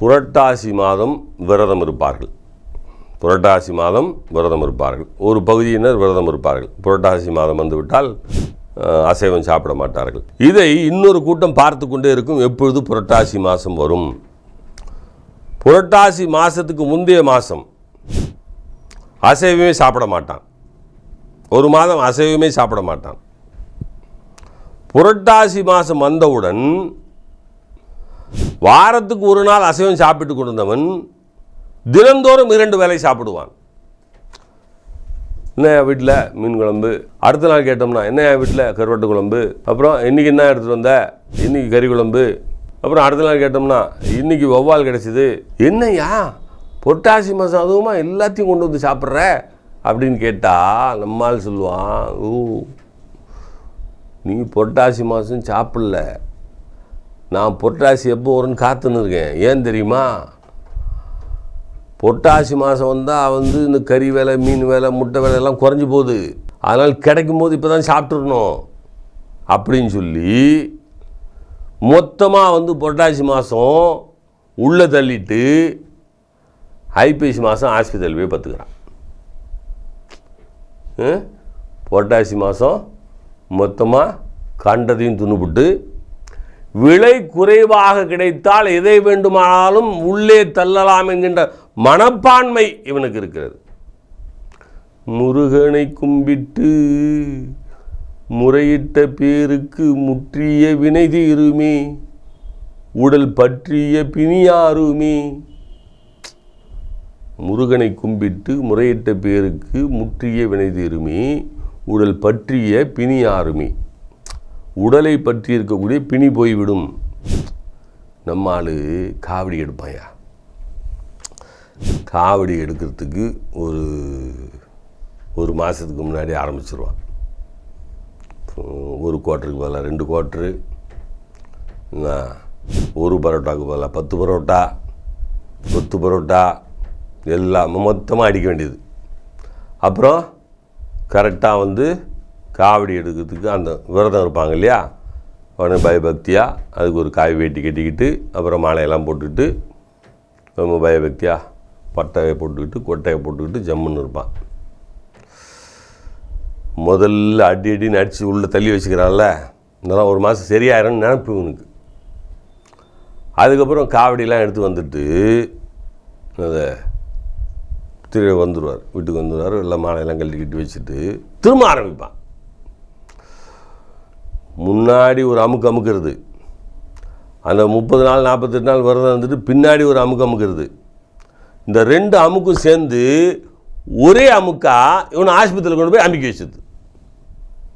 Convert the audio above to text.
புரட்டாசி மாதம் விரதம் இருப்பார்கள். புரட்டாசி மாதம் விரதம் இருப்பார்கள். ஒரு பகுதியினர் விரதம் இருப்பார்கள். புரட்டாசி மாதம் வந்துவிட்டால் அசைவம் சாப்பிட மாட்டார்கள். இதை இன்னொரு கூட்டம் பார்த்து கொண்டே இருக்கும். எப்பொழுது புரட்டாசி மாதம் வரும்? புரட்டாசி மாதத்துக்கு முந்தைய மாதம் அசைவமே சாப்பிட மாட்டான். ஒரு மாதம் அசைவமே சாப்பிட மாட்டான். புரட்டாசி மாதம் வந்தவுடன் வாரத்துக்கு ஒரு நாள் அசைவம் சாப்பிட்டு கொண்டிருந்தவன் தினந்தோறும் இரண்டு வேலை சாப்பிடுவான். என்ன வீட்டில் மீன் குழம்பு. அடுத்த நாள் கேட்டோம்னா என்ன வீட்டில் கருவாட்டு குழம்பு. அப்புறம் இன்றைக்கி என்ன எடுத்துகிட்டு வந்த? இன்றைக்கி கறி குழம்பு. அப்புறம் அடுத்த நாள் கேட்டோம்னா இன்றைக்கி வௌவால் கிடச்சிது. என்னய்யா? பொட்டாசி மாதம் அதுவுமா எல்லாத்தையும் கொண்டு வந்து சாப்பிட்ற? அப்படின்னு கேட்டால் நம்மால் சொல்லுவான் ஓ நீ பொட்டாசி மாதம் சாப்பிடல. நான் பொட்டாசி எப்போ வரும்னு காத்துன்னு இருக்கேன். ஏன் தெரியுமா? பொட்டாசி மாதம் வந்தால் வந்து இந்த கறி வேலை மீன் வேலை முட்டை வேலை எல்லாம் குறைஞ்சி போகுது. அதனால் கிடைக்கும் போது இப்போ தான் சாப்பிட்றணும் அப்படின்னு சொல்லி மொத்தமாக வந்து பொட்டாசி மாதம் உள்ளே தள்ளிட்டு ஐப்பசி மாதம் ஆஸ்பத்திரியில் போய் பார்த்துக்கிறான் புரட்டாசி பொட்டாசி மாதம் மொத்தமாக கண்டதையும் துணுபுட்டு விலை குறைவாக கிடைத்தால் எதை வேண்டுமானாலும் உள்ளே தள்ளலாம் என்கின்ற மனப்பான்மை இவனுக்கு இருக்கிறது. முருகனை கும்பிட்டு முறையிட்ட பேருக்கு முற்றிய வினை தீருமே உடல் பற்றிய பிணியாருமே. முருகனை கும்பிட்டு முறையிட்ட பேருக்கு முற்றிய வினை தீருமே உடல் பற்றிய பிணியாருமே. உடலை பற்றி இருக்கக்கூடிய பிணி போய்விடும். நம்ம ஆள் காவடி எடுப்பாயா? காவடி எடுக்கிறதுக்கு ஒரு ஒரு மாதத்துக்கு முன்னாடி ஆரம்பிச்சிருவான். ஒரு குவார்ட்டருக்கு பதிலாக ரெண்டு குவார்ட்ரு. என்ன, ஒரு பரோட்டாவுக்கு பதிலாக பத்து பரோட்டா பத்து பரோட்டா எல்லாம் மொத்தமாக அடிக்க வேண்டியது. அப்புறம் கரெக்டாக வந்து காவடி எடுக்கிறதுக்கு அந்த விரதம் இருப்பாங்க இல்லையா? உடனே பயபக்தியாக அதுக்கு ஒரு காய் வேட்டி கட்டிக்கிட்டு அப்புறம் மாலையெல்லாம் போட்டுக்கிட்டு ரொம்ப பயபக்தியாக பட்டையை போட்டுக்கிட்டு கொட்டையை போட்டுக்கிட்டு ஜம்முன்னு இருப்பான். முதல்ல அடி அடின்னு அடித்து உள்ளே தள்ளி வச்சுக்கிறான்ல. இதெல்லாம் ஒரு மாதம் சரியாயிரும்னு நினப்பு இவனுக்கு. அதுக்கப்புறம் காவடியெலாம் எடுத்து வந்துட்டு அதை திரு வந்துடுவார் வீட்டுக்கு வந்துடுவார் எல்லாம் மாலையெல்லாம் கழட்டிக்கிட்டு வச்சுட்டு திரும்ப ஆரம்பிப்பான். முன்னாடி ஒரு அமுக்கு அமுக்கிறது. அந்த முப்பது நாள் நாற்பத்தெட்டு நாள் விரதம் வந்துட்டு பின்னாடி ஒரு அமுக்கு அமுக்கிறது. இந்த ரெண்டு அமுக்கும் சேர்ந்து ஒரே அமுக்கா இவனை ஆஸ்பத்திரியில் கொண்டு போய் அமுக்கி வச்சிருது